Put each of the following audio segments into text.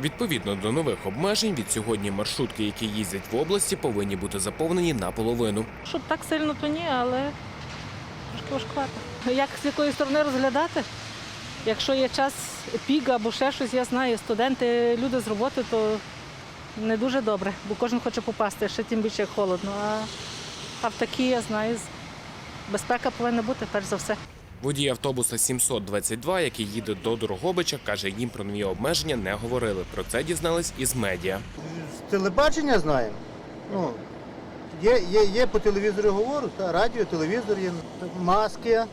Відповідно до нових обмежень, від сьогодні маршрутки, які їздять в області, повинні бути заповнені наполовину. Щоб так сильно, то ні, але трошки важкувато. Як з якої сторони розглядати? Якщо є час пік або ще щось, я знаю, студенти, люди з роботи, то не дуже добре, бо кожен хоче попасти, ще тим більше холодно. А, а в такі, я знаю, безпека повинна бути перш за все. Водій автобуса 722, який їде до Дорогобича, каже, їм про нові обмеження не говорили. Про це дізнались із медіа. З телебачення знаємо. Ну, є, є, є по телевізору говорю, та, радіо, телевізор є, маски,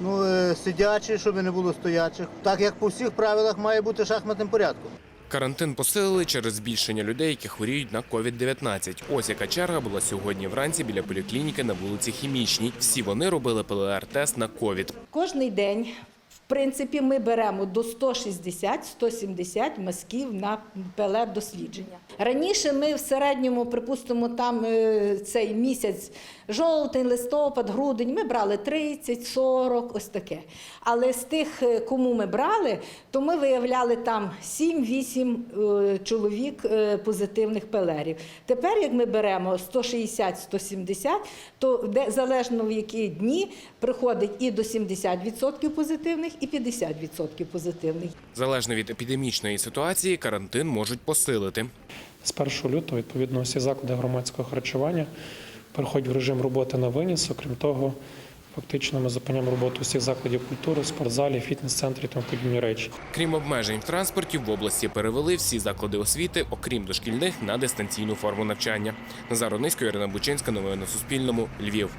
ну, е, сидячі, щоб не було стоячих. Так як по всіх правилах має бути шахматним порядком. Карантин посилили через збільшення людей, які хворіють на COVID-19. Ось яка черга була сьогодні вранці біля поліклініки на вулиці Хімічній. Всі вони робили ПЛР-тест на COVID. Кожний день, принципі, ми беремо до 160-170 мазків на ПЛР-дослідження. Раніше ми в середньому, припустимо, там е, цей місяць жовтень, листопад, грудень, ми брали 30-40, ось таке. Але з тих, е, кому ми брали, то ми виявляли там 7-8 е, чоловік позитивних ПЛРів. Тепер, як ми беремо 160-170, то залежно в які дні приходить і до 70% позитивних, і 50% позитивних. Залежно від епідемічної ситуації, карантин можуть посилити. З 1 лютого, відповідно, всі заклади громадського харчування переходять в режим роботи на виніс. Окрім того, фактично ми зупиняємо роботу всіх закладів культури, спортзалів, фітнес-центрів тому подібні речі. Крім обмежень в транспорті, в області перевели всі заклади освіти, окрім дошкільних, на дистанційну форму навчання. Назар Онисько, Ірина Бучинська. Новини на Суспільному. Львів.